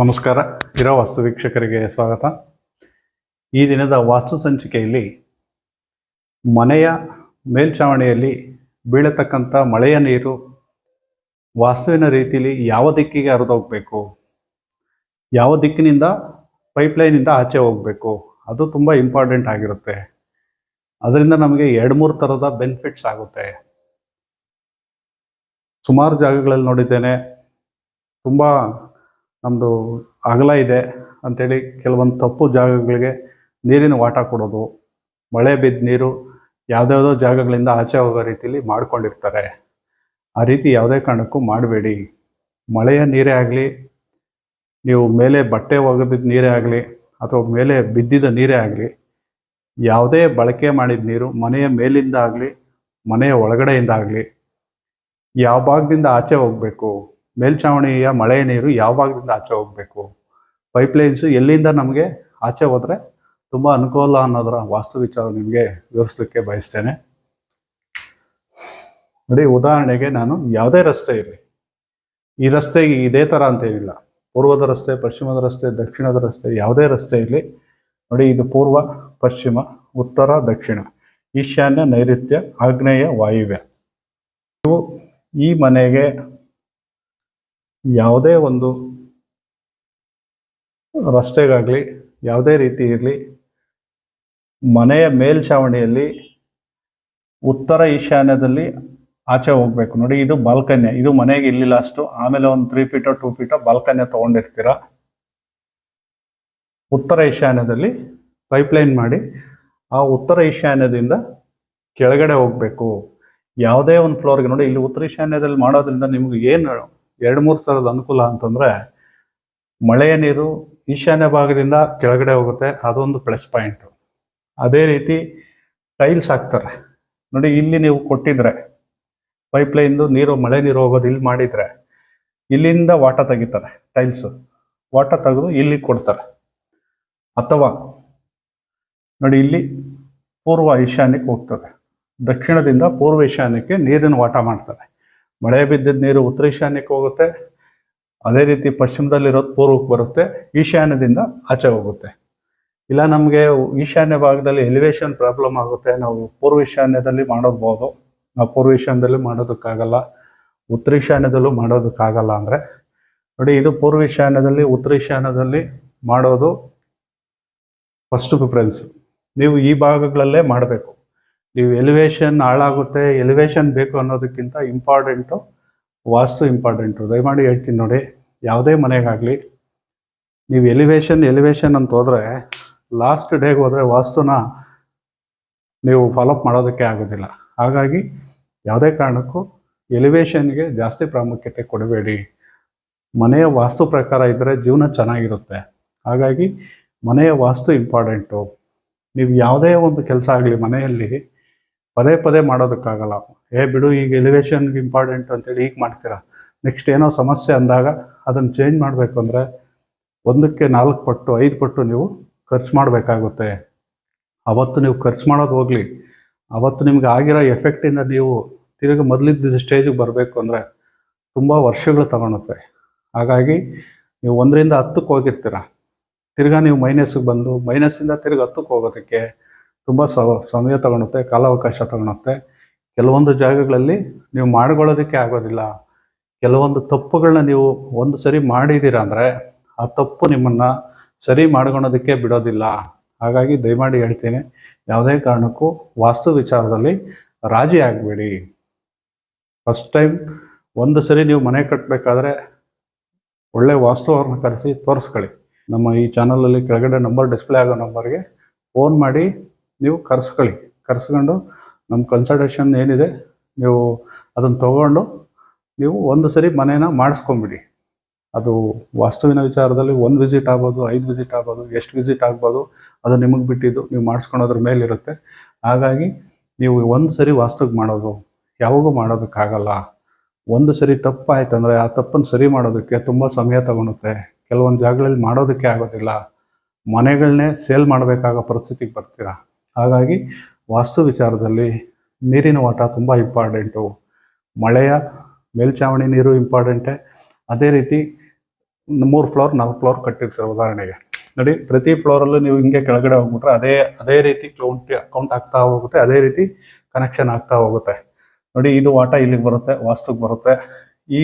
ನಮಸ್ಕಾರ. ಇರೋ ವಾಸ್ತು ವೀಕ್ಷಕರಿಗೆ ಸ್ವಾಗತ. ಈ ದಿನದ ವಾಸ್ತು ಸಂಚಿಕೆಯಲ್ಲಿ ಮನೆಯ ಮೇಲ್ಛಾವಣಿಯಲ್ಲಿ ಬೀಳತಕ್ಕಂಥ ಮಳೆಯ ನೀರು ವಾಸ್ತುವಿನ ರೀತಿಯಲ್ಲಿ ಯಾವ ದಿಕ್ಕಿಗೆ ಹರಿದೋಗ್ಬೇಕು? ಯಾವ ದಿಕ್ಕಿನಿಂದ ಪೈಪ್ಲೈನಿಂದ ಆಚೆ ಹೋಗಬೇಕು? ಅದು ತುಂಬ ಇಂಪಾರ್ಟೆಂಟ್ ಆಗಿರುತ್ತೆ. ಅದರಿಂದ ನಮಗೆ ಎರಡು ಮೂರು ಥರದ ಬೆನಿಫಿಟ್ಸ್ ಆಗುತ್ತೆ. ಸುಮಾರು ಜಾಗಗಳಲ್ಲಿ ನೋಡಿದ್ದೇನೆ. ತುಂಬ ನಮ್ಮದು ಅಗಲ ಇದೆ ಅಂಥೇಳಿ ಕೆಲವೊಂದು ತಪ್ಪು ಜಾಗಗಳಿಗೆ ನೀರಿನ ವಾಟ ಕೊಡೋದು, ಮಳೆ ಬಿದ್ದ ನೀರು ಯಾವುದ್ಯಾವುದೋ ಜಾಗಗಳಿಂದ ಆಚೆ ಹೋಗೋ ರೀತಿಯಲ್ಲಿ ಮಾಡ್ಕೊಂಡಿರ್ತಾರೆ. ಆ ರೀತಿ ಯಾವುದೇ ಕಾರಣಕ್ಕೂ ಮಾಡಬೇಡಿ. ಮಳೆಯ ನೀರೇ ಆಗಲಿ, ನೀವು ಮೇಲೆ ಬಟ್ಟೆ ಒಗೆದಿದ್ದ ನೀರೇ ಆಗಲಿ, ಅಥವಾ ಮೇಲೆ ಬಿದ್ದಿದ್ದ ನೀರೇ ಆಗಲಿ, ಯಾವುದೇ ಬಳಕೆ ಮಾಡಿದ ನೀರು ಮನೆಯ ಮೇಲಿಂದ ಆಗಲಿ, ಮನೆಯ ಒಳಗಡೆಯಿಂದ ಆಗಲಿ, ಯಾವ ಭಾಗದಿಂದ ಆಚೆ ಹೋಗಬೇಕು? ಮೇಲ್ಛಾವಣಿಯ ಮಳೆ ನೀರು ಯಾವ ಭಾಗದಿಂದ ಆಚೆ ಹೋಗಬೇಕು? ಪೈಪ್ಲೈನ್ಸ್ ಎಲ್ಲಿಂದ ನಮಗೆ ಆಚೆ ಹೋದರೆ ತುಂಬ ಅನುಕೂಲ ಅನ್ನೋದರ ವಾಸ್ತು ವಿಚಾರ ನಿಮಗೆ ವಿವರಿಸಲಿಕ್ಕೆ ಬಯಸ್ತೇನೆ. ನೋಡಿ, ಉದಾಹರಣೆಗೆ ನಾನು ಯಾವುದೇ ರಸ್ತೆ ಇರಲಿ. ಈ ರಸ್ತೆಗೆ ಇದೇ ಥರ ಅಂತ ಏನಿಲ್ಲ. ಪೂರ್ವದ ರಸ್ತೆ, ಪಶ್ಚಿಮದ ರಸ್ತೆ, ದಕ್ಷಿಣದ ರಸ್ತೆ ಯಾವುದೇ ರಸ್ತೆ ಇರಲಿ. ನೋಡಿ, ಇದು ಪೂರ್ವ, ಪಶ್ಚಿಮ, ಉತ್ತರ, ದಕ್ಷಿಣ. ಈಶಾನ್ಯ ನೈಋತ್ಯ, ಆಗ್ನೇಯ ವಾಯುವ್ಯ. ನೀವು ಈ ಮನೆಗೆ ಯಾವುದೇ ಒಂದು ರಸ್ತೆಗಾಗಲಿ, ಯಾವುದೇ ರೀತಿ ಇರಲಿ, ಮನೆಯ ಮೇಲ್ಛಾವಣಿಯಲ್ಲಿ ಉತ್ತರ ಈಶಾನ್ಯದಲ್ಲಿ ಆಚೆ ಹೋಗ್ಬೇಕು. ನೋಡಿ, ಇದು ಬಾಲ್ಕನ್ಯ. ಇದು ಮನೆಗೆ ಇಲ್ಲಿಲ್ಲ ಅಷ್ಟು. ಆಮೇಲೆ ಒಂದು ತ್ರೀ ಫೀಟೋ ಟೂ ಫೀಟೋ ಬಾಲ್ಕನ್ಯ ತೊಗೊಂಡಿರ್ತೀರ? ಉತ್ತರ ಈಶಾನ್ಯದಲ್ಲಿ ಪೈಪ್ಲೈನ್ ಮಾಡಿ ಆ ಉತ್ತರ ಈಶಾನ್ಯದಿಂದ ಕೆಳಗಡೆ ಹೋಗಬೇಕು. ಯಾವುದೇ ಒಂದು ಫ್ಲೋರ್ಗೆ ನೋಡಿ, ಇಲ್ಲಿ ಉತ್ತರ ಈಶಾನ್ಯದಲ್ಲಿ ಮಾಡೋದ್ರಿಂದ ನಿಮ್ಗೆ ಏನು ಎರಡು ಮೂರು ಥರದ ಅನುಕೂಲ ಅಂತಂದರೆ ಮಳೆಯ ನೀರು ಈಶಾನ್ಯ ಭಾಗದಿಂದ ಕೆಳಗಡೆ ಹೋಗುತ್ತೆ. ಅದೊಂದು ಪ್ಲಸ್ ಪಾಯಿಂಟು ಅದೇ ರೀತಿ ಟೈಲ್ಸ್ ಹಾಕ್ತಾರೆ. ನೋಡಿ, ಇಲ್ಲಿ ನೀವು ಕೊಟ್ಟಿದ್ರೆ ಪೈಪ್ಲೈನ್ದು ನೀರು, ಮಳೆ ನೀರು ಹೋಗೋದು ಇಲ್ಲಿ ಮಾಡಿದರೆ ಇಲ್ಲಿಂದ ವಾಟ ತೆಗಿತಾರೆ ಟೈಲ್ಸು ವಾಟ ತೆಗೆದು ಇಲ್ಲಿ ಕೊಡ್ತಾರೆ. ಅಥವಾ ನೋಡಿ, ಇಲ್ಲಿ ಪೂರ್ವ ಈಶಾನ್ಯಕ್ಕೆ ಹೋಗ್ತದೆ. ದಕ್ಷಿಣದಿಂದ ಪೂರ್ವ ಈಶಾನ್ಯಕ್ಕೆ ನೀರಿನ ವಾಟ ಮಾಡ್ತಾರೆ. ಮಳೆ ಬಿದ್ದಿದ್ದ ನೀರು ಉತ್ತರ ಈಶಾನ್ಯಕ್ಕೆ ಹೋಗುತ್ತೆ. ಅದೇ ರೀತಿ ಪಶ್ಚಿಮದಲ್ಲಿರೋದು ಪೂರ್ವಕ್ಕೆ ಬರುತ್ತೆ. ಈಶಾನ್ಯದಿಂದ ಆಚೆ ಹೋಗುತ್ತೆ. ಇಲ್ಲ, ನಮಗೆ ಈಶಾನ್ಯ ಭಾಗದಲ್ಲಿ ಎಲಿವೇಶನ್ ಪ್ರಾಬ್ಲಮ್ ಆಗುತ್ತೆ. ನಾವು ಪೂರ್ವ ಈಶಾನ್ಯದಲ್ಲಿ ಮಾಡೋದ್ಬೋದು. ನಾವು ಪೂರ್ವ ಈಶಾನ್ಯದಲ್ಲಿ ಮಾಡೋದಕ್ಕಾಗಲ್ಲ. ಉತ್ತರ ಈಶಾನ್ಯದಲ್ಲೂ ಮಾಡೋದಕ್ಕಾಗಲ್ಲ ಅಂದರೆ. ನೋಡಿ, ಇದು ಪೂರ್ವ ಈಶಾನ್ಯದಲ್ಲಿ, ಉತ್ತರ ಈಶಾನ್ಯದಲ್ಲಿ ಮಾಡೋದು ಫಸ್ಟ್ ಪ್ರಿಫರೆನ್ಸ್ ನೀವು ಈ ಭಾಗಗಳಲ್ಲೇ ಮಾಡಬೇಕು. ನೀವು ಎಲಿವೇಶನ್ ಹಾಳಾಗುತ್ತೆ ಎಲಿವೇಶನ್ ಬೇಕು ಅನ್ನೋದಕ್ಕಿಂತ ಇಂಪಾರ್ಟೆಂಟು ವಾಸ್ತು ಇಂಪಾರ್ಟೆಂಟು ದಯಮಾಡಿ ಹೇಳ್ತೀನಿ ನೋಡಿ, ಯಾವುದೇ ಮನೆಗಾಗಲಿ, ನೀವು ಎಲಿವೇಶನ್ ಎಲಿವೇಶನ್ ಅಂತ ಹೋದರೆ ಲಾಸ್ಟ್ ಡೇಗೆ ಹೋದರೆ ವಾಸ್ತುನ ನೀವು ಫಾಲೋಅಪ್ ಮಾಡೋದಕ್ಕೆ ಆಗೋದಿಲ್ಲ. ಹಾಗಾಗಿ ಯಾವುದೇ ಕಾರಣಕ್ಕೂ ಎಲಿವೇಶನ್ಗೆ ಜಾಸ್ತಿ ಪ್ರಾಮುಖ್ಯತೆ ಕೊಡಬೇಡಿ. ಮನೆಯ ವಾಸ್ತು ಪ್ರಕಾರ ಇದ್ದರೆ ಜೀವನ ಚೆನ್ನಾಗಿರುತ್ತೆ. ಹಾಗಾಗಿ ಮನೆಯ ವಾಸ್ತು ಇಂಪಾರ್ಟೆಂಟು ನೀವು ಯಾವುದೇ ಒಂದು ಕೆಲಸ ಆಗಲಿ ಮನೆಯಲ್ಲಿ ಪದೇ ಪದೇ ಮಾಡೋದಕ್ಕಾಗಲ್ಲ. ಏ ಬಿಡು, ಈಗ ಎಲಿವೇಶನ್ಗೆ ಇಂಪಾರ್ಟೆಂಟ್ ಅಂತೇಳಿ ಈಗ ಮಾಡ್ತೀರಾ? ನೆಕ್ಸ್ಟ್ ಏನೋ ಸಮಸ್ಯೆ ಅಂದಾಗ ಅದನ್ನು ಚೇಂಜ್ ಮಾಡಬೇಕು ಅಂದರೆ ಒಂದಕ್ಕೆ ನಾಲ್ಕು ಪಟ್ಟು, ಐದು ಪಟ್ಟು ನೀವು ಖರ್ಚು ಮಾಡಬೇಕಾಗುತ್ತೆ. ಅವತ್ತು ನೀವು ಖರ್ಚು ಮಾಡೋದು ಹೋಗಲಿ. ಅವತ್ತು ನಿಮ್ಗೆ ಆಗಿರೋ ಎಫೆಕ್ಟಿಂದ ನೀವು ತಿರುಗಿ ಮೊದಲಿದ್ದ ಸ್ಟೇಜಿಗೆ ಬರಬೇಕು ಅಂದರೆ ತುಂಬ ವರ್ಷಗಳು ತಗೊಳುತ್ತೆ. ಹಾಗಾಗಿ ನೀವು ಒಂದರಿಂದ ಹತ್ತಕ್ಕೆ ಹೋಗಿರ್ತೀರ. ತಿರ್ಗಾ ನೀವು ಮೈನಸ್ಗೆ ಬಂದು ಮೈನಸ್ಸಿಂದ ತಿರ್ಗಿ ಹತ್ತಕ್ಕೆ ಹೋಗೋದಕ್ಕೆ ತುಂಬ ಸಮಯ ತಗೊಳುತ್ತೆ, ಕಾಲಾವಕಾಶ ತಗೊಳುತ್ತೆ. ಕೆಲವೊಂದು ಜಾಗಗಳಲ್ಲಿ ನೀವು ಮಾಡ್ಕೊಳ್ಳೋದಕ್ಕೆ ಆಗೋದಿಲ್ಲ. ಕೆಲವೊಂದು ತಪ್ಪುಗಳನ್ನ ನೀವು ಒಂದು ಸರಿ ಮಾಡಿದ್ದೀರ ಅಂದರೆ ಆ ತಪ್ಪು ನಿಮ್ಮನ್ನು ಸರಿ ಮಾಡ್ಕೊಳೋದಕ್ಕೆ ಬಿಡೋದಿಲ್ಲ. ಹಾಗಾಗಿ ದಯಮಾಡಿ ಹೇಳ್ತೀನಿ, ಯಾವುದೇ ಕಾರಣಕ್ಕೂ ವಾಸ್ತು ವಿಚಾರದಲ್ಲಿ ರಾಜಿ ಆಗಬೇಡಿ. ಫಸ್ಟ್ ಟೈಮ್ ಒಂದು ಸರಿ ನೀವು ಮನೆ ಕಟ್ಟಬೇಕಾದ್ರೆ ಒಳ್ಳೆ ವಾಸ್ತುವ್ರನ್ನ ಕರೆಸಿ ತೋರಿಸ್ಕೊಳ್ಳಿ. ನಮ್ಮ ಈ ಚಾನಲಲ್ಲಿ ಕೆಳಗಡೆ ನಂಬರ್, ಡಿಸ್ಪ್ಲೇ ಆಗೋ ನಂಬರ್ಗೆ ಫೋನ್ ಮಾಡಿ ನೀವು ಕರೆಸ್ಕೊಳ್ಳಿ. ಕರೆಸ್ಕೊಂಡು ನಮ್ಮ ಕನ್ಸಲ್ಟೇಷನ್ ಏನಿದೆ, ನೀವು ಅದನ್ನು ತಗೊಂಡು ನೀವು ಒಂದು ಸರಿ ಮನೇನ ಮಾಡಿಸ್ಕೊಂಬಿಡಿ. ಅದು ವಾಸ್ತುವಿನ ವಿಚಾರದಲ್ಲಿ ಒಂದು ವಿಸಿಟ್ ಆಗ್ಬೋದು, ಐದು ವಿಸಿಟ್ ಆಗ್ಬೋದು, ಎಷ್ಟು ವಿಸಿಟ್ ಆಗ್ಬೋದು, ಅದು ನಿಮಗೆ ಬಿಟ್ಟಿದ್ದು, ನೀವು ಮಾಡಿಸ್ಕೊಳೋದ್ರ ಮೇಲಿರುತ್ತೆ. ಹಾಗಾಗಿ ನೀವು ಒಂದು ಸರಿ ವಾಸ್ತುಗೆ ಮಾಡೋದು, ಯಾವಾಗೂ ಮಾಡೋದಕ್ಕಾಗಲ್ಲ. ಒಂದು ಸರಿ ತಪ್ಪಾಯ್ತಂದರೆ ಆ ತಪ್ಪನ್ನು ಸರಿ ಮಾಡೋದಕ್ಕೆ ತುಂಬ ಸಮಯ ತಗೊಳುತ್ತೆ. ಕೆಲವೊಂದು ಜಾಗಗಳಲ್ಲಿ ಮಾಡೋದಕ್ಕೆ ಆಗೋದಿಲ್ಲ. ಮನೆಗಳನ್ನೇ ಸೇಲ್ ಮಾಡಬೇಕಾಗೋ ಪರಿಸ್ಥಿತಿಗೆ ಬರ್ತೀರಾ? ಹಾಗಾಗಿ ವಾಸ್ತು ವಿಚಾರದಲ್ಲಿ ನೀರಿನ ವಾಟ ತುಂಬ ಇಂಪಾರ್ಟೆಂಟು ಮಳೆಯ ಮೇಲ್ಛಾವಣಿ ನೀರು ಇಂಪಾರ್ಟೆಂಟೇ ಅದೇ ರೀತಿ ಮೂರು ಫ್ಲೋರ್ ನಾಲ್ಕು ಫ್ಲೋರ್ ಕಟ್ಟಿರ್ತಾರೆ ಉದಾಹರಣೆಗೆ. ನೋಡಿ, ಪ್ರತಿ ಫ್ಲೋರಲ್ಲೂ ನೀವು ಹಿಂಗೆ ಕೆಳಗಡೆ ಹೋಗ್ಬಿಟ್ರೆ ಅದೇ ಅದೇ ರೀತಿ ಕೌಂಟ್ ಅಕೌಂಟ್ ಆಗ್ತಾ ಹೋಗುತ್ತೆ, ಅದೇ ರೀತಿ ಕನೆಕ್ಷನ್ ಆಗ್ತಾ ಹೋಗುತ್ತೆ. ನೋಡಿ, ಇದು ವಾಟ ಇಲ್ಲಿಗೆ ಬರುತ್ತೆ, ವಾಸ್ತುಗೆ ಬರುತ್ತೆ. ಈ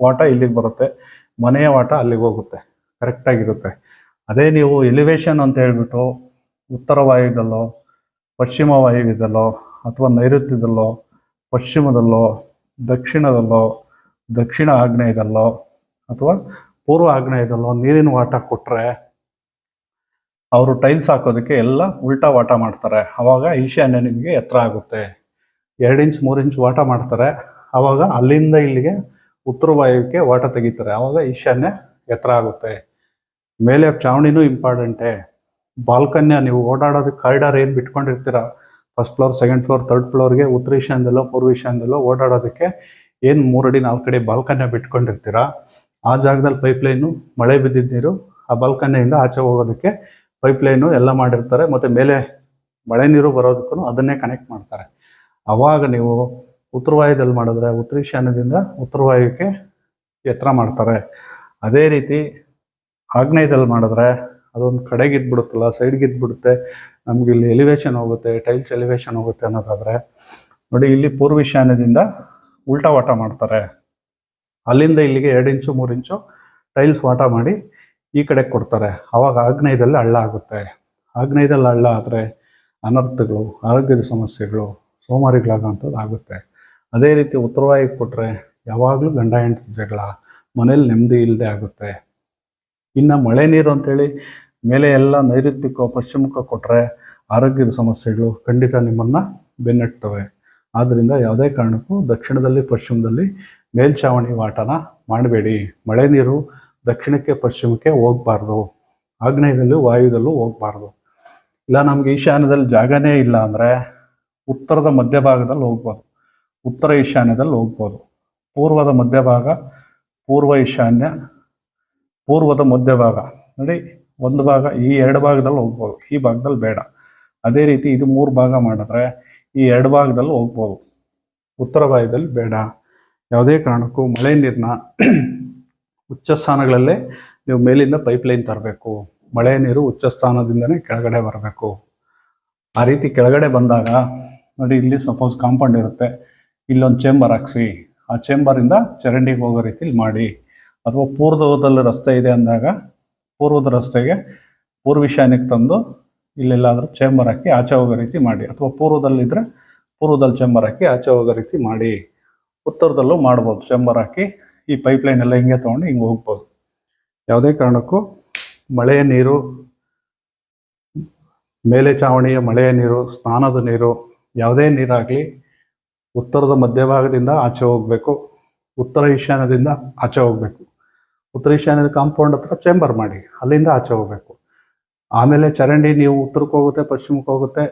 ವಾಟ ಇಲ್ಲಿಗೆ ಬರುತ್ತೆ, ಮನೆಯ ವಾಟ ಅಲ್ಲಿಗೆ ಹೋಗುತ್ತೆ ಕರೆಕ್ಟಾಗಿರುತ್ತೆ ಅದೇ ನೀವು ಎಲಿವೇಶನ್ ಅಂತ ಹೇಳ್ಬಿಟ್ಟು ಉತ್ತರ ವಾಯುದಲ್ಲೋ ಪಶ್ಚಿಮ ವಾಯುವ್ಯದಲ್ಲೋ ಅಥವಾ ನೈಋತ್ಯದಲ್ಲೋ, ಪಶ್ಚಿಮದಲ್ಲೋ, ದಕ್ಷಿಣದಲ್ಲೋ, ದಕ್ಷಿಣ ಆಗ್ನೇಯದಲ್ಲೋ ಅಥವಾ ಪೂರ್ವ ಆಗ್ನೇಯದಲ್ಲೋ ನೀರಿನ ವಾಟ ಕೊಟ್ಟರೆ ಅವರು ಟೈಲ್ಸ್ ಹಾಕೋದಕ್ಕೆ ಎಲ್ಲ ಉಲ್ಟಾ ವಾಟ ಮಾಡ್ತಾರೆ. ಅವಾಗ ಈಶಾನ್ಯ ನಿಮಗೆ ಎತ್ತರ ಆಗುತ್ತೆ. ಎರಡು ಇಂಚ್ ಮೂರು ಇಂಚ್ ವಾಟ ಮಾಡ್ತಾರೆ. ಅವಾಗ ಅಲ್ಲಿಂದ ಇಲ್ಲಿಗೆ ಉತ್ತರ ವಾಯುವಿಗೆ ವಾಟ ತೆಗಿತಾರೆ. ಅವಾಗ ಈಶಾನ್ಯ ಎತ್ತರ ಆಗುತ್ತೆ. ಮೇಲೆ ಚಾವಣಿನೂ ಇಂಪಾರ್ಟೆಂಟೇ ಬಾಲ್ಕನ್ಯ ನೀವು ಓಡಾಡೋದಕ್ಕೆ ಕಾರಿಡಾರ್ ಏನು ಬಿಟ್ಕೊಂಡಿರ್ತೀರ? First floor second floor third ಫ್ಲೋರ್ಗೆ ಉತ್ತರ ಈಶಾನ್ಯದಲ್ಲೋ, ಪೂರ್ವ ಈಶಾನ್ಯದಲ್ಲೋ ಓಡಾಡೋದಕ್ಕೆ ಏನು ಮೂರಡಿ ನಾಲ್ಕು ಕಡೆ ಬಾಲ್ಕನ್ಯ ಬಿಟ್ಕೊಂಡಿರ್ತೀರ? ಆ ಜಾಗದಲ್ಲಿ ಪೈಪ್ಲೈನು ಮಳೆ ಬಿದ್ದಿದ್ದ ನೀರು, ಆ ಬಾಲ್ಕನ್ಯಿಂದ ಆಚೆ ಹೋಗೋದಕ್ಕೆ ಪೈಪ್ಲೈನು ಎಲ್ಲ ಮಾಡಿರ್ತಾರೆ. ಮತ್ತು ಮೇಲೆ ಮಳೆ ನೀರು ಬರೋದಕ್ಕೂ ಅದನ್ನೇ ಕನೆಕ್ಟ್ ಮಾಡ್ತಾರೆ. ಅವಾಗ ನೀವು ಉತ್ತರ ವಾಯುದಲ್ಲಿ ಮಾಡಿದ್ರೆ ಉತ್ತರ ಈಶಾನ್ಯದಿಂದ ಉತ್ತರ ವಾಯುಕ್ಕೆ ಎತ್ತರ ಮಾಡ್ತಾರೆ. ಅದೇ ರೀತಿ ಆಗ್ನೇಯದಲ್ಲಿ ಮಾಡಿದ್ರೆ ಅದೊಂದು ಕಡೆಗೆ ಇದ್ಬಿಡುತ್ತಲ್ಲ ಸೈಡ್ಗೆ ಇದ್ಬಿಡುತ್ತೆ, ನಮ್ಗೆ ಇಲ್ಲಿ ಎಲಿವೇಶನ್ ಹೋಗುತ್ತೆ ಟೈಲ್ಸ್ ಎಲಿವೇಶನ್ ಹೋಗುತ್ತೆ ಅನ್ನೋದಾದ್ರೆ, ನೋಡಿ ಇಲ್ಲಿ ಪೂರ್ವಿಶಾನ್ಯದಿಂದ ಉಲ್ಟಾ ವಾಟ ಮಾಡ್ತಾರೆ. ಅಲ್ಲಿಂದ ಇಲ್ಲಿಗೆ ಎರಡು ಇಂಚು, ಮೂರು ಇಂಚು ಟೈಲ್ಸ್ ವಾಟ ಮಾಡಿ ಈ ಕಡೆ ಕೊಡ್ತಾರೆ. ಅವಾಗ ಆಗ್ನೇಯದಲ್ಲಿ ಹಳ್ಳ ಆಗುತ್ತೆ. ಆಗ್ನೇಯದಲ್ಲಿ ಹಳ್ಳ ಆದರೆ ಅನರ್ಥಗಳು, ಆರೋಗ್ಯದ ಸಮಸ್ಯೆಗಳು, ಸೋಮಾರಿಗಳಾಗೋಂಥದ್ದು ಆಗುತ್ತೆ. ಅದೇ ರೀತಿ ಉತ್ತರವಾಯಿಗೆ ಕೊಟ್ಟರೆ ಯಾವಾಗಲೂ ಗಂಡ ಹೆಂಡತಿ ಜಗಳ, ಮನೇಲಿ ನೆಮ್ಮದಿ ಇಲ್ಲದೆ ಆಗುತ್ತೆ. ಇನ್ನು ಮಳೆ ನೀರು ಅಂತೇಳಿ ಮೇಲೆ ಎಲ್ಲ ನೈಋತ್ಯಕ್ಕೋ ಪಶ್ಚಿಮಕ್ಕೋ ಕೊಟ್ಟರೆ ಆರೋಗ್ಯದ ಸಮಸ್ಯೆಗಳು ಖಂಡಿತ ನಿಮ್ಮನ್ನು ಬೆನ್ನಟ್ಟುತ್ತವೆ. ಆದ್ದರಿಂದ ಯಾವುದೇ ಕಾರಣಕ್ಕೂ ದಕ್ಷಿಣದಲ್ಲಿ, ಪಶ್ಚಿಮದಲ್ಲಿ ಮೇಲ್ಛಾವಣಿ ವಾಟನ ಮಾಡಬೇಡಿ. ಮಳೆ ನೀರು ದಕ್ಷಿಣಕ್ಕೆ, ಪಶ್ಚಿಮಕ್ಕೆ ಹೋಗಬಾರ್ದು. ಆಗ್ನೇಯದಲ್ಲೂ, ವಾಯುದಲ್ಲೂ ಹೋಗಬಾರ್ದು. ಇಲ್ಲ, ನಮಗೆ ಈಶಾನ್ಯದಲ್ಲಿ ಜಾಗನೇ ಇಲ್ಲ ಅಂದರೆ ಉತ್ತರದ ಮಧ್ಯಭಾಗದಲ್ಲಿ ಹೋಗ್ಬೋದು. ಉತ್ತರ ಈಶಾನ್ಯದಲ್ಲಿ ಹೋಗ್ಬೋದು. ಪೂರ್ವದ ಮಧ್ಯಭಾಗ ಪೂರ್ವ ಈಶಾನ್ಯ ಪೂರ್ವದ ಮಧ್ಯ ಭಾಗ, ನೋಡಿ, ಒಂದು ಭಾಗ, ಈ ಎರಡು ಭಾಗದಲ್ಲಿ ಹೋಗ್ಬೋದು, ಈ ಭಾಗದಲ್ಲಿ ಬೇಡ. ಅದೇ ರೀತಿ ಇದು ಮೂರು ಭಾಗ ಮಾಡಿದ್ರೆ ಈ ಎರಡು ಭಾಗದಲ್ಲಿ ಹೋಗ್ಬೋದು. ಉತ್ತರ ಭಾಗದಲ್ಲಿ ಬೇಡ. ಯಾವುದೇ ಕಾರಣಕ್ಕೂ ಮಳೆ ನೀರನ್ನ ಉಚ್ಚ ಸ್ಥಾನಗಳಲ್ಲೇ ನೀವು ಮೇಲಿಂದ ಪೈಪ್ಲೈನ್ ತರಬೇಕು. ಮಳೆ ನೀರು ಉಚ್ಚ ಸ್ಥಾನದಿಂದನೇ ಕೆಳಗಡೆ ಬರಬೇಕು. ಆ ರೀತಿ ಕೆಳಗಡೆ ಬಂದಾಗ, ನೋಡಿ, ಇಲ್ಲಿ ಸಪೋಸ್ ಕಾಂಪೌಂಡ್ ಇರುತ್ತೆ, ಇಲ್ಲೊಂದು ಚೇಂಬರ್ ಹಾಕ್ಸಿ, ಆ ಚೇಂಬರಿಂದ ಚರಂಡಿಗೆ ಹೋಗೋ ರೀತಿಲಿ ಮಾಡಿ. ಅಥವಾ ಪೂರ್ವದಲ್ಲಿ ರಸ್ತೆ ಇದೆ ಅಂದಾಗ ಪೂರ್ವದ ರಸ್ತೆಗೆ ಪೂರ್ವಿಶಾನ್ಯಕ್ಕೆ ತಂದು ಇಲ್ಲೆಲ್ಲಾದರೂ ಚೇಂಬರ್ ಹಾಕಿ ಆಚೆ ಹೋಗೋ ರೀತಿ ಮಾಡಿ. ಅಥವಾ ಪೂರ್ವದಲ್ಲಿದ್ದರೆ ಪೂರ್ವದಲ್ಲಿ ಚೇಂಬರ್ ಹಾಕಿ ಆಚೆ ಹೋಗೋ ರೀತಿ ಮಾಡಿ. ಉತ್ತರದಲ್ಲೂ ಮಾಡ್ಬೋದು. ಚೇಂಬರ್ ಹಾಕಿ ಈ ಪೈಪ್ಲೈನ್ ಎಲ್ಲ ಹಿಂಗೆ ತೊಗೊಂಡು ಹಿಂಗೆ ಹೋಗ್ಬೋದು. ಯಾವುದೇ ಕಾರಣಕ್ಕೂ ಮಳೆಯ ನೀರು, ಮೇಲೆ ಚಾವಣಿಯ ಮಳೆಯ ನೀರು, ಸ್ನಾನದ ನೀರು, ಯಾವುದೇ ನೀರಾಗಲಿ ಉತ್ತರದ ಮಧ್ಯಭಾಗದಿಂದ ಆಚೆ ಹೋಗಬೇಕು. ಉತ್ತರ ಈಶಾನ್ಯದಿಂದ ಆಚೆ ಹೋಗಬೇಕು. ಉತ್ತರ ಈಶಾನ್ಯದ ಕಾಂಪೌಂಡ್ ಹತ್ರ ಚೇಂಬರ್ ಮಾಡಿ, ಅಲ್ಲಿಂದ ಆಚೆ ಹೋಗಬೇಕು. ಆಮೇಲೆ ಚರಂಡಿ ನೀವು ಉತ್ತರಕ್ಕೆ ಹೋಗುತ್ತೆ, ಪಶ್ಚಿಮಕ್ಕೆ ಹೋಗುತ್ತೆ,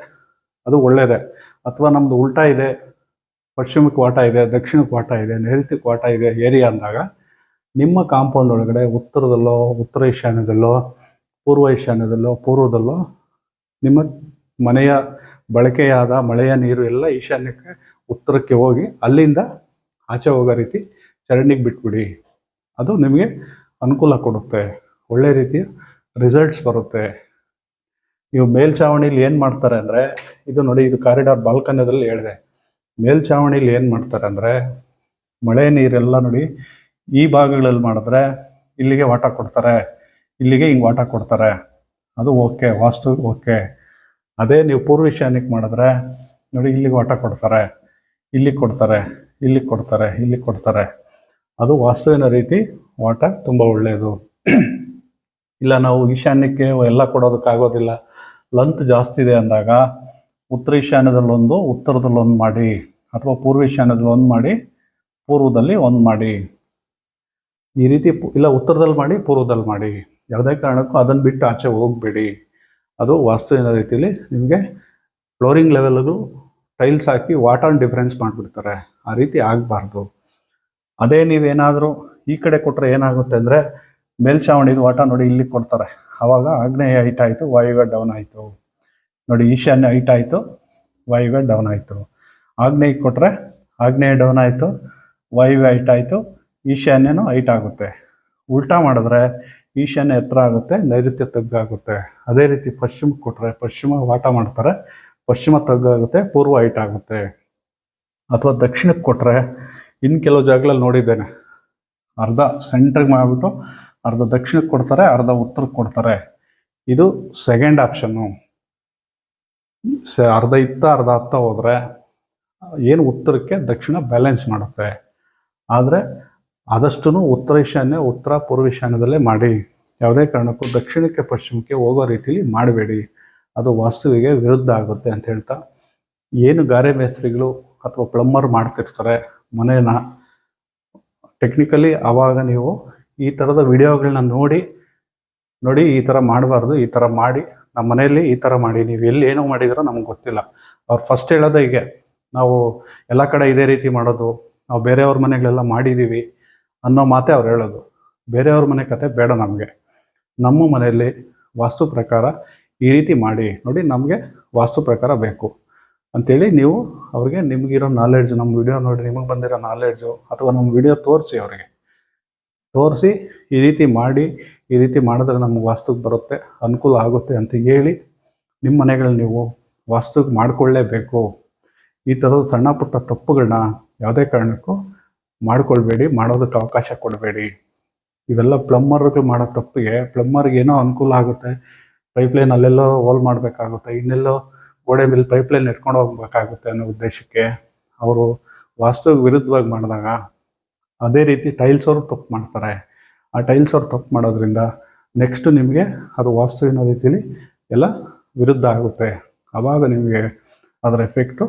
ಅದು ಒಳ್ಳೆಯದೇ ಅಥವಾ ನಮ್ಮದು ಉಲ್ಟಾ ಇದೆ, ಪಶ್ಚಿಮಕ್ಕೆ ವಾಟ ಇದೆ, ದಕ್ಷಿಣಕ್ಕೆ ವಾಟ ಇದೆ, ನೈಋತ್ಯಕ್ಕೆ ವಾಟ ಇದೆ, ಏರಿಯಾ ಅಂದಾಗ, ನಿಮ್ಮ ಕಾಂಪೌಂಡ್ ಒಳಗಡೆ ಉತ್ತರದಲ್ಲೋ, ಉತ್ತರ ಈಶಾನ್ಯದಲ್ಲೋ ಪೂರ್ವ ಈಶಾನ್ಯದಲ್ಲೋ ಪೂರ್ವದಲ್ಲೋ, ನಿಮ್ಮ ಮನೆಯ ಬಳಕೆಯಾದ ಮಳೆಯ ನೀರು ಎಲ್ಲ ಈಶಾನ್ಯಕ್ಕೆ ಉತ್ತರಕ್ಕೆ ಹೋಗಿ ಅಲ್ಲಿಂದ ಆಚೆ ಹೋಗೋ ರೀತಿ ಚರಂಡಿಗೆ ಬಿಟ್ಬಿಡಿ. ಅದು ನಿಮಗೆ ಅನುಕೂಲ ಕೊಡುತ್ತೆ. ಒಳ್ಳೆ ರೀತಿಯ ರಿಸಲ್ಟ್ಸ್ ಬರುತ್ತೆ. ನೀವು ಮೇಲ್ಛಾವಣಿಲಿ ಏನು ಮಾಡ್ತಾರೆ ಅಂದರೆ, ಇದು ನೋಡಿ, ಇದು ಕಾರಿಡಾರ್ ಬಾಲ್ಕನ್ಯದಲ್ಲಿ ಹೇಳಿದೆ. ಮೇಲ್ಛಾವಣಿಲಿ ಏನು ಮಾಡ್ತಾರೆ ಅಂದರೆ, ಮಳೆ ನೀರೆಲ್ಲ ನೋಡಿ, ಈ ಭಾಗಗಳಲ್ಲಿ ಮಾಡಿದ್ರೆ ಇಲ್ಲಿಗೆ ವಾಟ ಕೊಡ್ತಾರೆ, ಇಲ್ಲಿಗೆ ಹಿಂಗೆ ವಾಟ ಕೊಡ್ತಾರೆ. ಅದು ಓಕೆ ವಾಸ್ತು ಓಕೆ ಅದೇ ನೀವು ಪೂರ್ವ ಈಶಾನ್ಯಕ್ಕೆ ಮಾಡಿದ್ರೆ, ನೋಡಿ, ಇಲ್ಲಿಗೆ ವಾಟ ಕೊಡ್ತಾರೆ, ಇಲ್ಲಿಗೆ ಕೊಡ್ತಾರೆ ಇಲ್ಲಿಗೆ ಕೊಡ್ತಾರೆ ಇಲ್ಲಿಗೆ ಕೊಡ್ತಾರೆ. ಅದು ವಾಸ್ತುವಿನ ರೀತಿ ಓಟ ತುಂಬ ಒಳ್ಳೆಯದು. ಇಲ್ಲ, ನಾವು ಈಶಾನ್ಯಕ್ಕೆ ಎಲ್ಲ ಕೊಡೋದಕ್ಕಾಗೋದಿಲ್ಲ. ಲಂತ್ ಜಾಸ್ತಿ ಇದೆ ಅಂದಾಗ ಉತ್ತರ ಈಶಾನ್ಯದಲ್ಲೊಂದು ಉತ್ತರದಲ್ಲೊಂದು ಮಾಡಿ, ಅಥವಾ ಪೂರ್ವ ಈಶಾನ್ಯದಲ್ಲಿ ಒಂದು ಮಾಡಿ, ಪೂರ್ವದಲ್ಲಿ ಒಂದು ಮಾಡಿ. ಈ ರೀತಿ ಇಲ್ಲ, ಉತ್ತರದಲ್ಲಿ ಮಾಡಿ, ಪೂರ್ವದಲ್ಲಿ ಮಾಡಿ. ಯಾವುದೇ ಕಾರಣಕ್ಕೂ ಅದನ್ನು ಬಿಟ್ಟು ಆಚೆ ಹೋಗಬೇಡಿ. ಅದು ವಾಸ್ತುವಿನ ರೀತಿಯಲ್ಲಿ ನಿಮಗೆ ಫ್ಲೋರಿಂಗ್ ಲೆವೆಲ್ಗೂ ಟೈಲ್ಸ್ ಹಾಕಿ ವಾಟರ್ ಡಿಫ್ರೆನ್ಸ್ ಮಾಡಿಬಿಡ್ತಾರೆ. ಆ ರೀತಿ ಆಗಬಾರ್ದು. ಅದೇ ನೀವೇನಾದರೂ ಈ ಕಡೆ ಕೊಟ್ಟರೆ ಏನಾಗುತ್ತೆ ಅಂದರೆ ಮೇಲ್ಛಾವಣಿದು ವಾಟ ನೋಡಿ ಇಲ್ಲಿ ಕೊಡ್ತಾರೆ. ಆವಾಗ ಆಗ್ನೇಯ ಹೈಟ್ ಆಯಿತು, ವಾಯುವ್ಯ ಡೌನ್ ಆಯಿತು. ನೋಡಿ, ಈಶಾನ್ಯ ಹೈಟ್ ಆಯಿತು, ವಾಯುವ್ಯ ಡೌನ್ ಆಯಿತು. ಆಗ್ನೇಯಕ್ಕೆ ಕೊಟ್ಟರೆ ಆಗ್ನೇಯ ಡೌನ್ ಆಯಿತು, ವಾಯುವ್ಯ ಹೈಟ್ ಆಯಿತು, ಈಶಾನ್ಯನೂ ಹೈಟ್ ಆಗುತ್ತೆ. ಉಲ್ಟಾ ಮಾಡಿದ್ರೆ ಈಶಾನ್ಯ ಎತ್ತರ ಆಗುತ್ತೆ, ನೈಋತ್ಯ ತಗ್ಗಾಗುತ್ತೆ ಅದೇ ರೀತಿ ಪಶ್ಚಿಮಕ್ಕೆ ಕೊಟ್ಟರೆ ಪಶ್ಚಿಮ ವಾಟ ಮಾಡ್ತಾರೆ, ಪಶ್ಚಿಮ ತಗ್ಗಾಗುತ್ತೆ ಪೂರ್ವ ಹೈಟ್ ಆಗುತ್ತೆ. ಅಥವಾ ದಕ್ಷಿಣಕ್ಕೆ ಕೊಟ್ಟರೆ ಇನ್ನು ಕೆಲವು ಜಾಗಗಳಲ್ಲಿ ನೋಡಿದ್ದೇನೆ. ಅರ್ಧ ಸೆಂಟ್ರಿಗೆ ಮಾಡಿಬಿಟ್ಟು ಅರ್ಧ ದಕ್ಷಿಣಕ್ಕೆ ಕೊಡ್ತಾರೆ, ಅರ್ಧ ಉತ್ತರಕ್ಕೆ ಕೊಡ್ತಾರೆ. ಇದು ಸೆಕೆಂಡ್ ಆಪ್ಷನ್ನು ಅರ್ಧ ಇತ್ತ, ಅರ್ಧ ಹತ್ತ ಹೋದರೆ ಏನು ಉತ್ತರಕ್ಕೆ ದಕ್ಷಿಣ ಬ್ಯಾಲೆನ್ಸ್ ಮಾಡುತ್ತೆ. ಆದರೆ ಆದಷ್ಟು ಉತ್ತರ ಈಶಾನ್ಯ, ಉತ್ತರ ಪೂರ್ವ ಈಶಾನ್ಯದಲ್ಲೇ ಮಾಡಿ. ಯಾವುದೇ ಕಾರಣಕ್ಕೂ ದಕ್ಷಿಣಕ್ಕೆ ಪಶ್ಚಿಮಕ್ಕೆ ಹೋಗೋ ರೀತಿಯಲ್ಲಿ ಮಾಡಬೇಡಿ. ಅದು ವಾಸ್ತುವಿಗೆ ವಿರುದ್ಧ ಆಗುತ್ತೆ ಅಂತ ಹೇಳ್ತಾ. ಏನು ಗಾರೆ ಮೇಸ್ತ್ರಿಗಳು ಅಥವಾ ಪ್ಲಮ್ಮರ್ ಮಾಡ್ತಿರ್ತಾರೆ ಮನೇನ ಟೆಕ್ನಿಕಲಿ ಆವಾಗ ನೀವು ಈ ಥರದ ವಿಡಿಯೋಗಳನ್ನ ನೋಡಿ ನೋಡಿ ಈ ಥರ ಮಾಡಬಾರ್ದು, ಈ ಥರ ಮಾಡಿ, ನಮ್ಮ ಮನೆಯಲ್ಲಿ ಈ ಥರ ಮಾಡಿ, ನೀವು ಎಲ್ಲಿ ಏನೋ ಮಾಡಿದಿರೋ ನಮ್ಗೆ ಗೊತ್ತಿಲ್ಲ. ಅವ್ರು ಫಸ್ಟ್ ಹೇಳೋದೇ ಹೀಗೆ, ನಾವು ಎಲ್ಲ ಕಡೆ ಇದೇ ರೀತಿ ಮಾಡೋದು, ನಾವು ಬೇರೆಯವ್ರ ಮನೆಗಳೆಲ್ಲ ಮಾಡಿದ್ದೀವಿ ಅನ್ನೋ ಮಾತೇ ಅವ್ರು ಹೇಳೋದು. ಬೇರೆಯವ್ರ ಮನೆ ಕತೆ ಬೇಡ ನಮಗೆ. ನಮ್ಮ ಮನೆಯಲ್ಲಿ ವಾಸ್ತು ಪ್ರಕಾರ ಈ ರೀತಿ ಮಾಡಿ, ನೋಡಿ ನಮಗೆ ವಾಸ್ತು ಪ್ರಕಾರ ಬೇಕು. ಅಂತೇಳಿ ನೀವು ಅವ್ರಿಗೆ ನಿಮಗಿರೋ ನಾಲೆಡ್ಜು ನಮ್ಮ ವಿಡಿಯೋ ನೋಡಿ, ನಿಮಗೆ ಬಂದಿರೋ ನಾಲೆಡ್ಜು ಅಥವಾ ನಮ್ಮ ವಿಡಿಯೋ ತೋರಿಸಿ ಅವರಿಗೆ. ತೋರಿಸಿ ಈ ರೀತಿ ಮಾಡಿ, ಈ ರೀತಿ ಮಾಡಿದ್ರೆ ನಮ್ಗೆ ವಾಸ್ತುಗೆ ಬರುತ್ತೆ, ಅನುಕೂಲ ಆಗುತ್ತೆ ಅಂತ ಹೇಳಿ ನಿಮ್ಮ ಮನೆಗಳಲ್ಲಿ ನೀವು ವಾಸ್ತುಗೆ ಮಾಡಿಕೊಳ್ಳೇಬೇಕು. ಈ ಥರದ ಸಣ್ಣ ಪುಟ್ಟ ತಪ್ಪುಗಳನ್ನ ಯಾವುದೇ ಕಾರಣಕ್ಕೂ ಮಾಡಿಕೊಳ್ಬೇಡಿ, ಮಾಡೋದಕ್ಕೆ ಅವಕಾಶ ಕೊಡಬೇಡಿ. ಇವೆಲ್ಲ ಪ್ಲಮ್ಮರ್ಗಳು ಮಾಡೋ ತಪ್ಪಿಗೆ, ಪ್ಲಮ್ಮರ್ಗೆ ಏನೋ ಅನುಕೂಲ ಆಗುತ್ತೆ, ಪೈಪ್ಲೈನ್ ಅಲ್ಲೆಲ್ಲೋ ಹೋಲ್ ಮಾಡಬೇಕಾಗುತ್ತೆ, ಇನ್ನೆಲ್ಲೋ ಗೋಡೆ ಮೇಲೆ ಪೈಪ್ಲೈನ್ ಇಟ್ಕೊಂಡು ಹೋಗ್ಬೇಕಾಗುತ್ತೆ ಅನ್ನೋ ಉದ್ದೇಶಕ್ಕೆ ಅವರು ವಾಸ್ತು ವಿರುದ್ಧವಾಗಿ ಮಾಡಿದಾಗ ಅದೇ ರೀತಿ ಟೈಲ್ಸ್ ಅವರು ತಪ್ಪು ಮಾಡ್ತಾರೆ. ಆ ಟೈಲ್ಸ್ ಅವ್ರು ತಪ್ಪು ಮಾಡೋದ್ರಿಂದ ನೆಕ್ಸ್ಟ್ ನಿಮಗೆ ಅದು ವಾಸ್ತುವಿನ ರೀತಿಯಲ್ಲಿ ಎಲ್ಲ ವಿರುದ್ಧ ಆಗುತ್ತೆ. ಆವಾಗ ನಿಮಗೆ ಅದರ ಎಫೆಕ್ಟು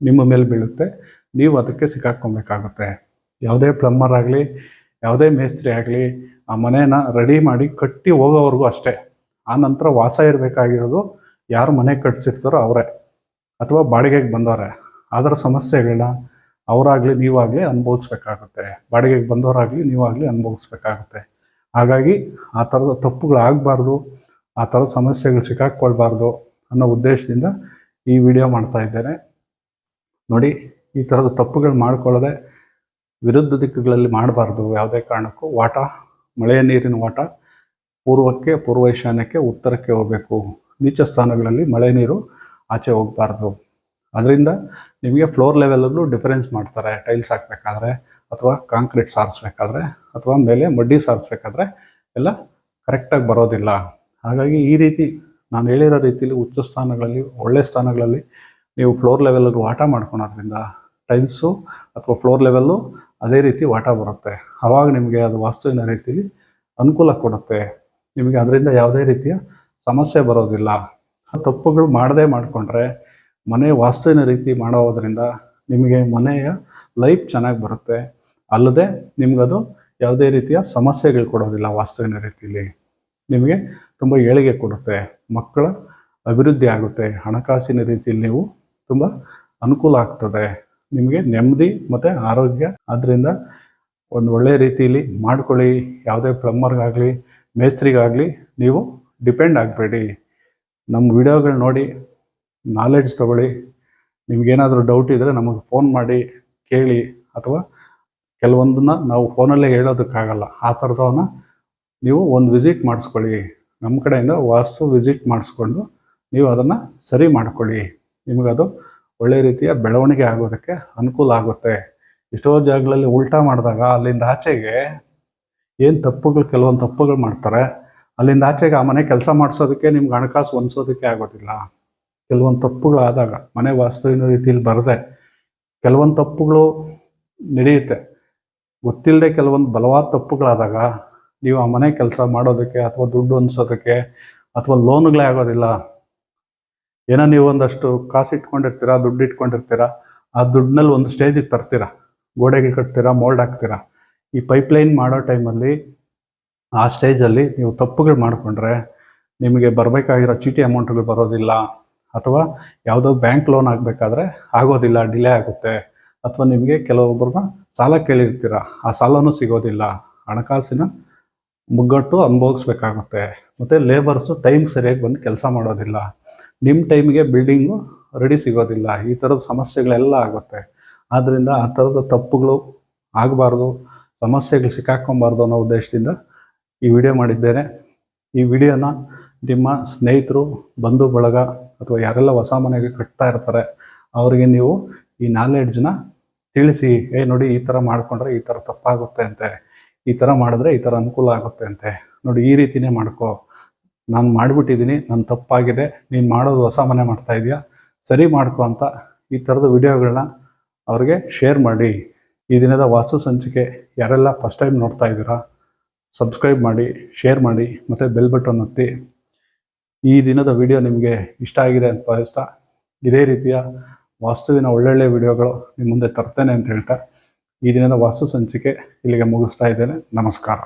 ನಿಮ್ಮ ಮೇಲೆ ಬೀಳುತ್ತೆ. ನೀವು ಅದಕ್ಕೆ ಸಿಕ್ಕಾಕ್ಕೊಬೇಕಾಗುತ್ತೆ ಯಾವುದೇ ಪ್ಲಮ್ಮರ್ ಆಗಲಿ, ಯಾವುದೇ ಮೇಸ್ತ್ರಿ ಆಗಲಿ ಆ ಮನೇನ ರೆಡಿ ಮಾಡಿ ಕಟ್ಟಿ ಹೋಗೋವರೆಗೂ ಅಷ್ಟೇ. ಆ ನಂತರ ವಾಸ ಇರಬೇಕಾಗಿರೋದು ಯಾರು ಮನೆ ಕಟ್ಸಿರ್ತಾರೋ ಅವರೇ ಅಥವಾ ಬಾಡಿಗೆಗೆ ಬಂದವರೆ, ಅದರ ಸಮಸ್ಯೆಗಳನ್ನ ಅವರಾಗಲಿ ನೀವಾಗಲಿ ಅನುಭವಿಸ್ಬೇಕಾಗುತ್ತೆ. ಬಾಡಿಗೆಗೆ ಬಂದವರಾಗಲಿ ನೀವಾಗಲಿ ಅನುಭವಿಸ್ಬೇಕಾಗುತ್ತೆ. ಹಾಗಾಗಿ ಆ ಥರದ ತಪ್ಪುಗಳಾಗಬಾರ್ದು, ಆ ಥರದ ಸಮಸ್ಯೆಗಳು ಸಿಕ್ಕಾಕ್ಕೊಳ್ಬಾರ್ದು ಅನ್ನೋ ಉದ್ದೇಶದಿಂದ ಈ ವಿಡಿಯೋ ಮಾಡ್ತಾ ಇದ್ದೇನೆ. ನೋಡಿ, ಈ ಥರದ ತಪ್ಪುಗಳು ಮಾಡ್ಕೊಳ್ಳದೆ ವಿರುದ್ಧ ದಿಕ್ಕುಗಳಲ್ಲಿ ಮಾಡಬಾರ್ದು ಯಾವುದೇ ಕಾರಣಕ್ಕೂ. ವಾಟ, ಮಳೆಯ ನೀರಿನ ವಾಟ ಪೂರ್ವಕ್ಕೆ, ಪೂರ್ವ ಈಶಾನ್ಯಕ್ಕೆ, ಉತ್ತರಕ್ಕೆ ಹೋಗಬೇಕು. ನೀಚ ಸ್ಥಾನಗಳಲ್ಲಿ ಮಳೆ ನೀರು ಆಚೆ ಹೋಗಬಾರ್ದು. ಅದರಿಂದ ನಿಮಗೆ ಫ್ಲೋರ್ ಲೆವೆಲಲ್ಲೂ ಡಿಫರೆನ್ಸ್ ಮಾಡ್ತಾರೆ. ಟೈಲ್ಸ್ ಹಾಕಬೇಕಾದ್ರೆ ಅಥವಾ ಕಾಂಕ್ರೀಟ್ ಸಾರಿಸ್ಬೇಕಾದ್ರೆ ಅಥವಾ ಮೇಲೆ ಮಡ್ಡಿ ಸಾರಿಸ್ಬೇಕಾದ್ರೆ ಎಲ್ಲ ಕರೆಕ್ಟಾಗಿ ಬರೋದಿಲ್ಲ. ಹಾಗಾಗಿ ಈ ರೀತಿ ನಾನು ಹೇಳಿರೋ ರೀತಿಯಲ್ಲಿ ಉಚ್ಚ ಸ್ಥಾನಗಳಲ್ಲಿ, ಒಳ್ಳೆ ಸ್ಥಾನಗಳಲ್ಲಿ ನೀವು ಫ್ಲೋರ್ ಲೆವೆಲ್ಗೆ ವಾಟ ಮಾಡ್ಕೊಳೋದ್ರಿಂದ ಟೈಲ್ಸು ಅಥವಾ ಫ್ಲೋರ್ ಲೆವೆಲ್ಲು ಅದೇ ರೀತಿ ವಾಟ ಬರುತ್ತೆ. ಆವಾಗ ನಿಮಗೆ ಅದು ವಾಸ್ತುವಿನ ರೀತಿಯಲ್ಲಿ ಅನುಕೂಲ ಕೊಡುತ್ತೆ. ನಿಮಗೆ ಅದರಿಂದ ಯಾವುದೇ ರೀತಿಯ ಸಮಸ್ಯೆ ಬರೋದಿಲ್ಲ. ತಪ್ಪುಗಳು ಮಾಡದೇ ಮಾಡಿಕೊಂಡ್ರೆ ಮನೆ ವಾಸ್ತುವಿನ ರೀತಿ ಮಾಡೋದ್ರಿಂದ ನಿಮಗೆ ಮನೆಯ ಲೈಫ್ ಚೆನ್ನಾಗಿ ಬರುತ್ತೆ. ಅಲ್ಲದೆ ನಿಮಗದು ಯಾವುದೇ ರೀತಿಯ ಸಮಸ್ಯೆಗಳು ಕೊಡೋದಿಲ್ಲ ವಾಸ್ತುವಿನ ರೀತಿಯಲ್ಲಿ ನಿಮಗೆ ತುಂಬ ಏಳಿಗೆ ಕೊಡುತ್ತೆ. ಮಕ್ಕಳ ಅಭಿವೃದ್ಧಿ ಆಗುತ್ತೆ. ಹಣಕಾಸಿನ ರೀತಿಯಲ್ಲಿ ನೀವು ತುಂಬ ಅನುಕೂಲ ಆಗ್ತದೆ. ನಿಮಗೆ ನೆಮ್ಮದಿ ಮತ್ತು ಆರೋಗ್ಯ ಆದ್ದರಿಂದ ಒಂದು ಒಳ್ಳೆಯ ರೀತಿಯಲ್ಲಿ ಮಾಡ್ಕೊಳ್ಳಿ. ಯಾವುದೇ ಪ್ಲಮ್ಮರ್ಗಾಗಲಿ ಮೇಸ್ತ್ರಿಗಾಗಲಿ ನೀವು ಡಿಪೆಂಡ್ ಆಗಬೇಡಿ. ನಮ್ಮ ವಿಡಿಯೋಗಳು ನೋಡಿ ನಾಲೆಡ್ಜ್ ತೊಗೊಳ್ಳಿ. ನಿಮಗೇನಾದರೂ ಡೌಟ್ ಇದ್ದರೆ ನಮಗೆ ಫೋನ್ ಮಾಡಿ, ಕೇಳಿ ಅಥವಾ ಕೆಲವೊಂದನ್ನ ನಾವು ಫೋನಲ್ಲೇ ಹೇಳೋದಕ್ಕಾಗಲ್ಲ. ಆ ಥರದವನ್ನ ನೀವು ಒಂದು ವಿಸಿಟ್ ಮಾಡಿಸ್ಕೊಳ್ಳಿ. ನಮ್ಮ ಕಡೆಯಿಂದ ವಾಸ್ತು ವಿಸಿಟ್ ಮಾಡಿಸ್ಕೊಂಡು ನೀವು ಅದನ್ನು ಸರಿ ಮಾಡ್ಕೊಳ್ಳಿ. ನಿಮಗದು ಒಳ್ಳೆ ರೀತಿಯ ಬೆಳವಣಿಗೆ ಆಗೋದಕ್ಕೆ ಅನುಕೂಲ ಆಗುತ್ತೆ. ಎಷ್ಟೋ ಜಾಗಗಳಲ್ಲಿ ಉಲ್ಟಾ ಮಾಡಿದಾಗ ಅಲ್ಲಿಂದ ಆಚೆಗೆ ಏನು ತಪ್ಪುಗಳು, ಕೆಲವೊಂದು ತಪ್ಪುಗಳು ಮಾಡ್ತಾರೆ. ಅಲ್ಲಿಂದ ಆಚೆಗೆ ಆ ಮನೆ ಕೆಲಸ ಮಾಡಿಸೋದಕ್ಕೆ ನಿಮ್ಗೆ ಹಣಕಾಸು ಹೊಂದಿಸೋದಕ್ಕೆ ಆಗೋದಿಲ್ಲ. ಕೆಲವೊಂದು ತಪ್ಪುಗಳಾದಾಗ ಮನೆ ವಾಸ್ತುವಿನ ರೀತಿಯಲ್ಲಿ ಬರದೆ ಕೆಲವೊಂದು ತಪ್ಪುಗಳು ನಡೆಯುತ್ತೆ. ಗೊತ್ತಿಲ್ಲದೆ ಕೆಲವೊಂದು ಬಲವಾದ ತಪ್ಪುಗಳಾದಾಗ ನೀವು ಆ ಮನೆ ಕೆಲಸ ಮಾಡೋದಕ್ಕೆ ಅಥವಾ ದುಡ್ಡು ಹೊಂದಿಸೋದಕ್ಕೆ ಅಥವಾ ಲೋನ್ಗಳೇ ಆಗೋದಿಲ್ಲ. ಏನೋ ನೀವು ಒಂದಷ್ಟು ಕಾಸು ಇಟ್ಕೊಂಡಿರ್ತೀರಾ ದುಡ್ಡು ಇಟ್ಕೊಂಡಿರ್ತೀರಾ, ಆ ದುಡ್ಡಿನಲ್ಲಿ ಒಂದು ಸ್ಟೇಜಿಗೆ ತರ್ತೀರಾ ಗೋಡೆಗಳು ಕಟ್ತೀರಾ, ಮೋಲ್ಡ್ ಹಾಕ್ತೀರಾ. ಈ ಪೈಪ್ಲೈನ್ ಮಾಡೋ ಟೈಮಲ್ಲಿ ಆ ಸ್ಟೇಜಲ್ಲಿ ನೀವು ತಪ್ಪುಗಳು ಮಾಡಿಕೊಂಡ್ರೆ ನಿಮಗೆ ಬರಬೇಕಾಗಿರೋ ಚೀಟಿ ಅಮೌಂಟ್ಗಳು ಬರೋದಿಲ್ಲ ಅಥವಾ ಯಾವುದೋ ಬ್ಯಾಂಕ್ ಲೋನ್ ಆಗಬೇಕಾದ್ರೆ ಆಗೋದಿಲ್ಲ, ಡಿಲೇ ಆಗುತ್ತೆ ಅಥವಾ ನಿಮಗೆ ಕೆಲವೊಬ್ಬರನ್ನ ಸಾಲ ಕೇಳಿರ್ತೀರ, ಆ ಸಾಲನೂ ಸಿಗೋದಿಲ್ಲ. ಹಣಕಾಸಿನ ಮುಗ್ಗಟ್ಟು ಅನುಭವಿಸ್ಬೇಕಾಗುತ್ತೆ. ಮತ್ತು ಲೇಬರ್ಸು ಟೈಮ್ ಸರಿಯಾಗಿ ಬಂದು ಕೆಲಸ ಮಾಡೋದಿಲ್ಲ. ನಿಮ್ಮ ಟೈಮಿಗೆ ಬಿಲ್ಡಿಂಗು ರೆಡಿ ಸಿಗೋದಿಲ್ಲ. ಈ ಥರದ ಸಮಸ್ಯೆಗಳೆಲ್ಲ ಆಗುತ್ತೆ. ಆದ್ದರಿಂದ ಆ ಥರದ ತಪ್ಪುಗಳು ಆಗಬಾರ್ದು, ಸಮಸ್ಯೆಗಳು ಸಿಕ್ಕಾಕೊಬಾರ್ದು ಅನ್ನೋ ಉದ್ದೇಶದಿಂದ ಈ ವಿಡಿಯೋ ಮಾಡಿದ್ದೇನೆ. ಈ ವಿಡಿಯೋನ ನಿಮ್ಮ ಸ್ನೇಹಿತರು ಬಂಧು ಬಳಗ ಅಥವಾ ಯಾರೆಲ್ಲ ಹೊಸ ಮನೆಗೆ ಕಟ್ತಾ ಇರ್ತಾರೆ, ಅವರಿಗೆ ನೀವು ಈ ನಾಲೆಡ್ಜ್ನ ತಿಳಿಸಿ. ಏ, ನೋಡಿ, ಈ ಥರ ಮಾಡಿಕೊಂಡ್ರೆ ಈ ಥರ ತಪ್ಪಾಗುತ್ತೆ ಅಂತೆ. ಈ ಥರ ಮಾಡಿದ್ರೆ ಈ ಥರ ಅನುಕೂಲ ಆಗುತ್ತೆ ಅಂತೆ. ನೋಡಿ, ಈ ರೀತಿನೇ ಮಾಡ್ಕೋ. ನಾನು ಮಾಡಿಬಿಟ್ಟಿದ್ದೀನಿ ನನ್ನ ತಪ್ಪಾಗಿದೆ. ನೀನು ಮಾಡೋದು ಹೊಸ ಮನೆ ಮಾಡ್ತಾ ಇದೆಯಾ? ಸರಿ ಮಾಡ್ಕೊ ಅಂತ ಈ ಥರದ ವಿಡಿಯೋಗಳನ್ನ ಅವ್ರಿಗೆ ಶೇರ್ ಮಾಡಿ. ಈ ದಿನದ ವಾಸ್ತು ಸಂಚಿಕೆ ಯಾರೆಲ್ಲ ಫಸ್ಟ್ ಟೈಮ್ ನೋಡ್ತಾ ಇದ್ದೀರಾ? ಸಬ್ಸ್ಕ್ರೈಬ್ ಮಾಡಿ ಶೇರ್ ಮಾಡಿ, ಮತ್ತು ಬೆಲ್ ಬಟನ್ ಒತ್ತಿ. ಈ ದಿನದ ವಿಡಿಯೋ ನಿಮಗೆ ಇಷ್ಟ ಆಗಿದೆ ಅಂತ ಭಾವಿಸ್ತಾ, ಇದೇ ರೀತಿಯ ವಾಸ್ತುವಿನ ಒಳ್ಳೊಳ್ಳೆ ವಿಡಿಯೋಗಳು ನಿಮ್ಮ ಮುಂದೆ ತರ್ತೇನೆ ಅಂತ ಹೇಳ್ತಾ, ಈ ದಿನದ ವಾಸ್ತು ಸಂಚಿಕೆ ಇಲ್ಲಿಗೆ ಮುಗಿಸ್ತಾ ಇದ್ದೇನೆ. ನಮಸ್ಕಾರ.